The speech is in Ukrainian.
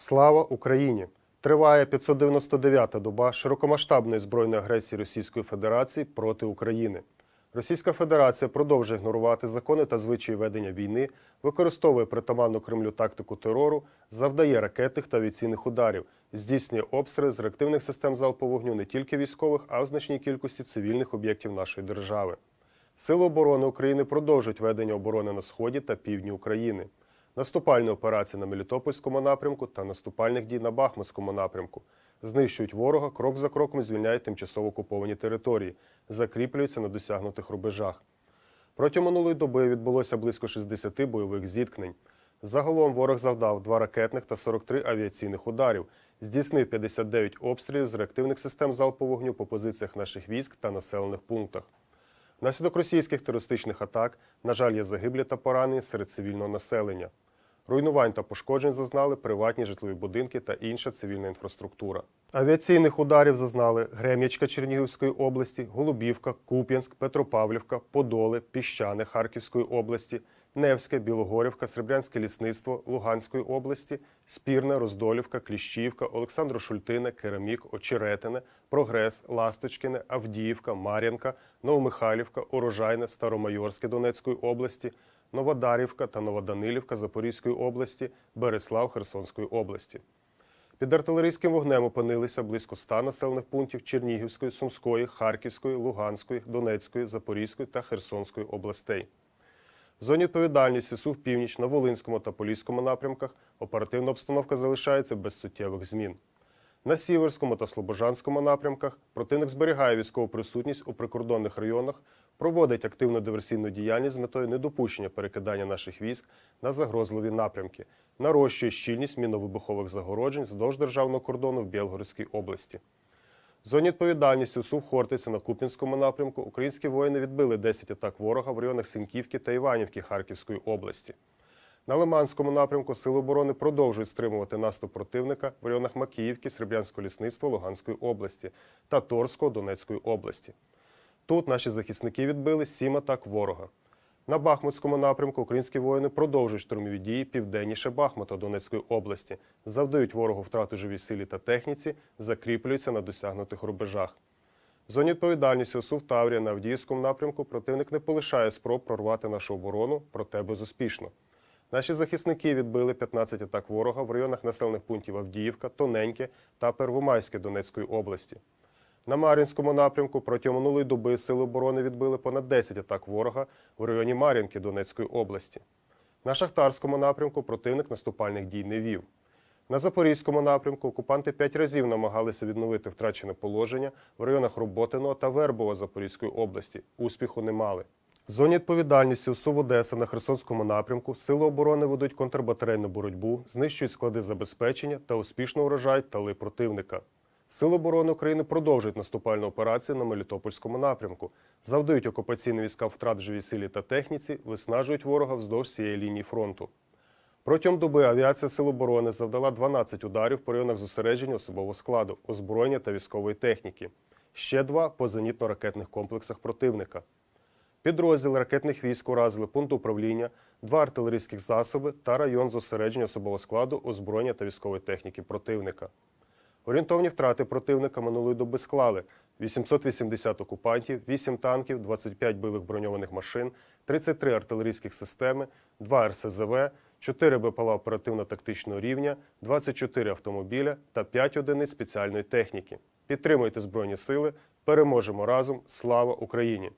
Слава Україні! Триває 599-та доба широкомасштабної збройної агресії Російської Федерації проти України. Російська Федерація продовжує ігнорувати закони та звичаї ведення війни, використовує притаманну Кремлю тактику терору, завдає ракетних та авіаційних ударів, здійснює обстріли з реактивних систем залпового вогню не тільки військових, а й в значній кількості цивільних об'єктів нашої держави. Сили оборони України продовжують ведення оборони на сході та півдні України. Наступальні операції на Мелітопольському напрямку та наступальних дій на Бахмутському напрямку. Знищують ворога, крок за кроком звільняють тимчасово окуповані території, закріплюються на досягнутих рубежах. Протягом минулої доби відбулося близько 60 бойових зіткнень. Загалом ворог завдав 2 ракетних та 43 авіаційних ударів, здійснив 59 обстрілів з реактивних систем залпового вогню по позиціях наших військ та населених пунктах. Внаслідок російських терористичних атак, на жаль, є загиблі та поранені серед цивільного населення. Руйнувань та пошкоджень зазнали приватні житлові будинки та інша цивільна інфраструктура. Авіаційних ударів зазнали Грем'ячка Чернігівської області, Голубівка, Куп'янськ, Петропавлівка, Подоли, Піщани Харківської області, Невське, Білогорівка, Сребрянське лісництво Луганської області, Спірне, Роздолівка, Кліщівка, Олександро Шультине, Керамік, Очеретине, Прогрес, Ласточкине, Авдіївка, Мар'янка, Новомихайлівка, Урожайне, Старомайорське Донецької області, Новодарівка та Новоданилівка Запорізької області, Береслав Херсонської області. Під артилерійським вогнем опинилися близько 100 населених пунктів Чернігівської, Сумської, Харківської, Луганської, Донецької, Запорізької та Херсонської областей. В зоні відповідальності СУВ Північ на Волинському та Поліському напрямках оперативна обстановка залишається без суттєвих змін. На Сіверському та Слобожанському напрямках противник зберігає військову присутність у прикордонних районах, проводить активну диверсійну діяльність з метою недопущення перекидання наших військ на загрозливі напрямки, нарощує щільність міновибухових загороджень вздовж державного кордону в Білгородській області. Зоні відповідальності СУВ Хортиця на Куп'янському напрямку українські воїни відбили 10 атак ворога в районах Синьківки та Іванівки Харківської області. На Лиманському напрямку Сили оборони продовжують стримувати наступ противника в районах Макіївки, Сребрянського лісництва Луганської області та Торського Донецької області. Тут наші захисники відбили сім атак ворога. На Бахмутському напрямку українські воїни продовжують штурмові дії південніше Бахмута Донецької області, завдають ворогу втрату живій силі та техніці, закріплюються на досягнутих рубежах. В зоні відповідальності ОСУ в Таврія на Авдіївському напрямку противник не полишає спроб прорвати нашу оборону, проте безуспішно. Наші захисники відбили 15 атак ворога в районах населених пунктів Авдіївка, Тоненьке та Первомайське Донецької області. На Мар'їнському напрямку протягом минулої доби Сили оборони відбили понад 10 атак ворога в районі Мар'їнки Донецької області. На Шахтарському напрямку противник наступальних дій не вів. На Запорізькому напрямку окупанти п'ять разів намагалися відновити втрачене положення в районах Роботиного та Вербова Запорізької області. Успіху не мали. В зоні відповідальності УСУ в Одеса на Херсонському напрямку Сили оборони ведуть контрбатарейну боротьбу, знищують склади забезпечення та успішно вражають тали противника. Сили оборони України продовжують наступальну операцію на Мелітопольському напрямку, завдають окупаційні війська втрат в живій силі та техніці, виснажують ворога вздовж цієї лінії фронту. Протягом доби авіація Сил оборони завдала 12 ударів по районах зосередження особового складу, озброєння та військової техніки. Ще два по зенітно-ракетних комплексах противника. Підрозділи ракетних військ уразили пункт управління, два артилерійських засоби та район зосередження особового складу, озброєння та військової техніки противника. Орієнтовні втрати противника минулої доби склали 880 окупантів, 8 танків, 25 бойових броньованих машин, 33 артилерійських системи, 2 РСЗВ, 4 БПЛА оперативно-тактичного рівня, 24 автомобіля та 5 одиниць спеціальної техніки. Підтримуйте Збройні Сили, переможемо разом! Слава Україні!